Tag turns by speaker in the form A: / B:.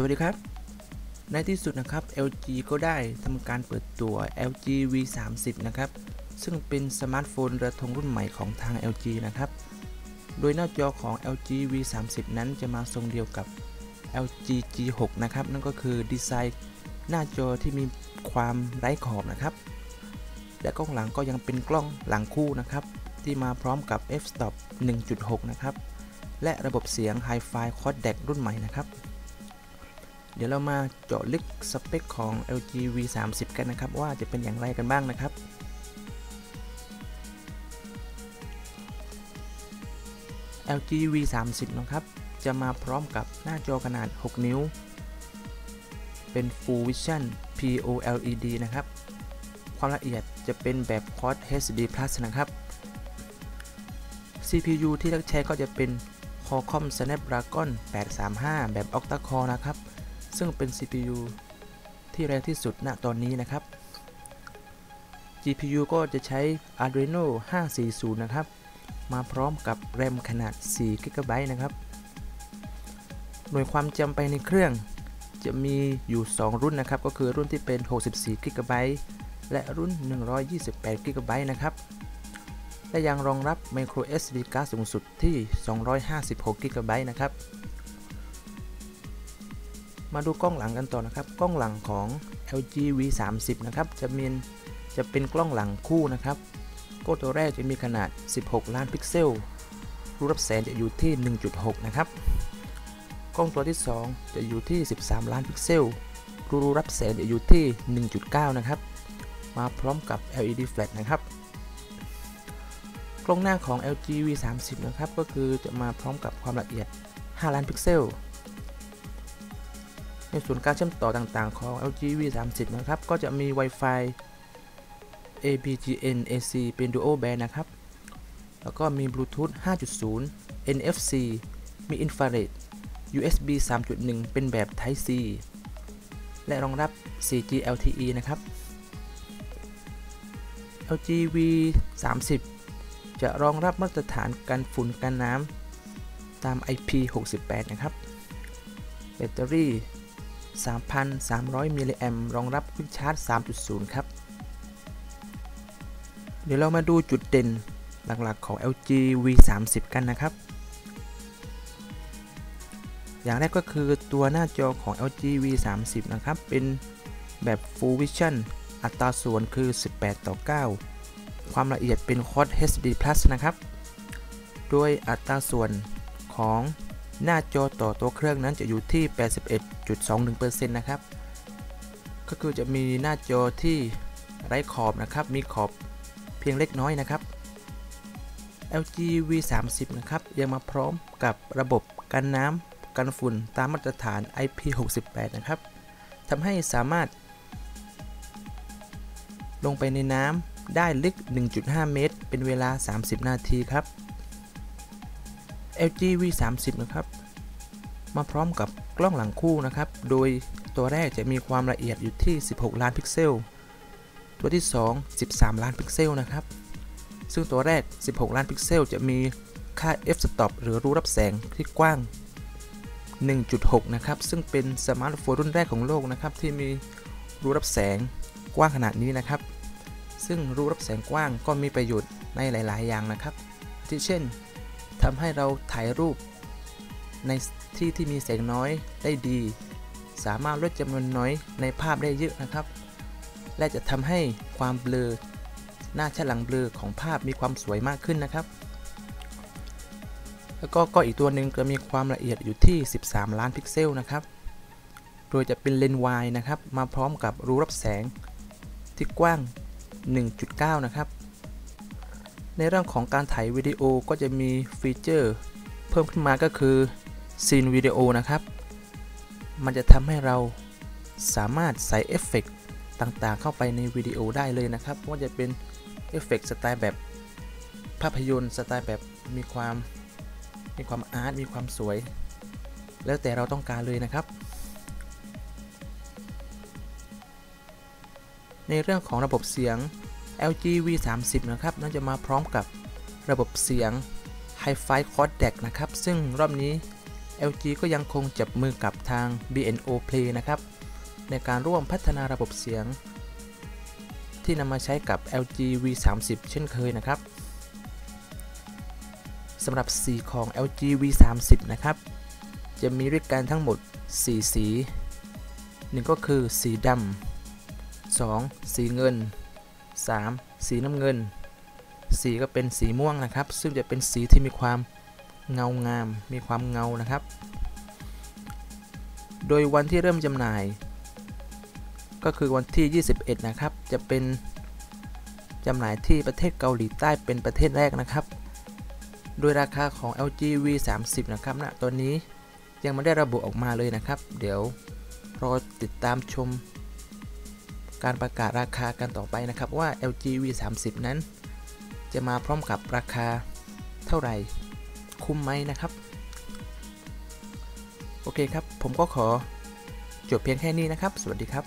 A: สวัสดีครับ ในที่สุดนะครับ LG ก็ได้ทำการเปิดตัว LG V30 นะครับ ซึ่งเป็นสมาร์ทโฟนระทงรุ่นใหม่ของทาง LG นะครับ โดยหน้าจอของ LG V30 นั้นจะมาทรงเดียวกับ LG G6 นะครับ นั่นก็คือดีไซน์หน้าจอที่มีความไร้ขอบนะครับ และกล้องหลังก็ยังเป็นกล้องหลังคู่นะครับ ที่มาพร้อมกับ f-stop 1.6 นะครับ และระบบเสียง Hi-Fi Codec รุ่นใหม่นะครับ เดี๋ยวเรามาเจาะลึกสเปคของ LG V30 กันนะครับ ว่าจะเป็นอย่างไรกันบ้างนะครับ LG V30 นะครับ จะมาพร้อมกับหน้าจอขนาด 6 นิ้ว เป็น Full Vision POLED นะครับ ความละเอียดจะเป็นแบบ Quad HD Plus นะครับ CPU ที่รักใช้ก็จะเป็น Qualcomm Snapdragon 835 แบบ Octa Core นะครับ ซึ่งเป็น CPU ที่แรงที่สุดณตอนนี้นะครับ GPU ก็จะใช้ Adreno 540 นะครับ มาพร้อมกับแรมขนาด 4 GB นะครับ หน่วยความจำไปในเครื่องจะมีอยู่ 2 รุ่นนะครับ ก็คือรุ่นที่เป็น 64 GB และรุ่น 128 GB นะครับ และยังรองรับ micro SD card สูงสุดที่ 256 GB นะครับ มาดูกล้องหลังกันต่อนะครับ กล้องหลังของ LG V30 นะครับ จะมีจะเป็นกล้องหลังคู่นะครับกล้องตัวแรกจะมีขนาด 16 ล้านพิกเซล รูรับแสงจะอยู่ที่ 1.6 นะครับ กล้องตัวที่ 2 จะอยู่ที่ 13 ล้านพิกเซล รูรับแสงจะอยู่ที่ 1.9 นะครับ มาพร้อมกับ LED flash นะครับ กล้องหน้าของ LG V30 นะครับ ก็คือจะมาพร้อมกับความละเอียด 5 ล้านพิกเซล ในส่วนการเชื่อมต่อต่างๆ ของ LG V30 นะครับ ก็จะมี Wi-Fi APGN AC เป็น Dual Band นะครับ แล้วก็มี Bluetooth 5.0 NFC มี Infrared USB 3.1 เป็นแบบ Type C และรองรับ 4G LTE นะครับ LG V30 จะรองรับมาตรฐานกันฝุ่นกันน้ำตาม IP68 นะครับ แบตเตอรี่ 3,300 มิลลิแอมรองรับคุณชาร์จ 3.0 ครับ เดี๋ยวเรามาดูจุดเด่นหลักๆของ LG V30 กันนะครับ อย่างแรกก็คือตัวหน้าจอของ LG V30 นะครับ เป็นแบบ Full Vision อัตราส่วนคือ 18 ต่อ 9 ความละเอียดเป็น Quad HD Plus นะครับโดยอัตราส่วนของ หน้าจอต่อตัวเครื่องนั้นจะอยู่ที่ 81.21%นะครับ ก็คือจะมีหน้าจอที่ไร้ขอบนะครับ มีขอบเพียงเล็กน้อยนะครับ LG V30 นะครับ ยังมาพร้อมกับระบบกันน้ำกันฝุ่นตามมาตรฐาน IP68 นะครับทำให้สามารถ ลงไปในน้ำได้ลึก 1.5 เมตร เป็นเวลา 30 นาทีครับ LG V30 นะครับ มาพร้อมกับกล้องหลังคู่นะครับ โดยตัวแรกจะมีความละเอียดอยู่ที่ 16 ล้านพิกเซล ตัวที่ 2 13 ล้านพิกเซลนะครับ ซึ่งตัวแรก 16 ล้านพิกเซล จะมีค่า f-stop หรือรูรับแสงที่กว้าง 1.6 นะครับ ซึ่งเป็นสมาร์ทโฟนรุ่นแรกของโลกนะครับ ที่มีรูรับแสงกว้างขนาดนี้นะครับ ซึ่งรูรับแสงกว้างก็มีประโยชน์ในหลาย ๆ อย่างนะครับ ที่เช่น ทำให้เราถ่ายรูป ในที่ที่มีแสงน้อยได้ดี สามารถลดจำนวนน้อยในภาพได้เยอะนะครับ และจะทำให้ความเบลอหน้าชั้นหลังเบลอของภาพมีความสวยมากขึ้นนะครับ แล้วก็ก็อีกตัวหนึ่งจะมีความละเอียดอยู่ที่ 13 ล้านพิกเซลนะครับ โดยจะเป็นเลนส์วายนะครับ มาพร้อมกับรูรับแสงที่กว้าง 1.9 นะครับ ในเรื่องของการถ่ายวิดีโอก็จะมีฟีเจอร์ เพิ่มขึ้นมาก็คือซีนวิดีโอนะครับ มันจะทำให้เราสามารถใส่เอฟเฟกต่างๆ เข้าไปในวิดีโอได้เลยนะครับว่าจะเป็นเอฟเฟกสไตล์แบบภาพยนตร์สไตล์แบบมีความมีความอาร์ตมีความสวย แล้วแต่เราต้องการเลยนะครับ ในเรื่องของระบบเสียง LG V30 นะครับน่าจะมาพร้อมกับระบบเสียง Hi-Fi Codec นะครับ ซึ่งรอบนี้ LG ก็ยังคงจับมือกับทาง B&O Play นะครับ ในการร่วมพัฒนาระบบเสียง ที่นำมาใช้กับ LG V30 เช่นเคยนะครับสำหรับสีของ LG V30 นะครับ จะมีด้วยกันทั้งหมด 4 สี 1 ก็คือสีดำ 2 สีเงิน 3 สีน้ำเงิน สีก็เป็นสีม่วงนะครับ ซึ่งจะเป็นสีที่มีความเงางาม มีความเงานะครับ โดยวันที่เริ่มจำหน่าย ก็คือวันที่ 21 นะครับ จะเป็นจำหน่ายที่ประเทศเกาหลีใต้เป็นประเทศแรกนะครับ โดยราคาของ LG V30 นะครับณนะตอนนี้ยังไม่ได้ระบุออกมาเลยนะครับ เดี๋ยวรอติดตามชม การประกาศราคากันต่อไปนะครับว่า LG V30 นั้น จะมาพร้อมกับราคาเท่าไหร่ คุ้มไหมนะครับ โอเคครับ ผมก็ขอจบเพียงแค่นี้นะครับ สวัสดีครับ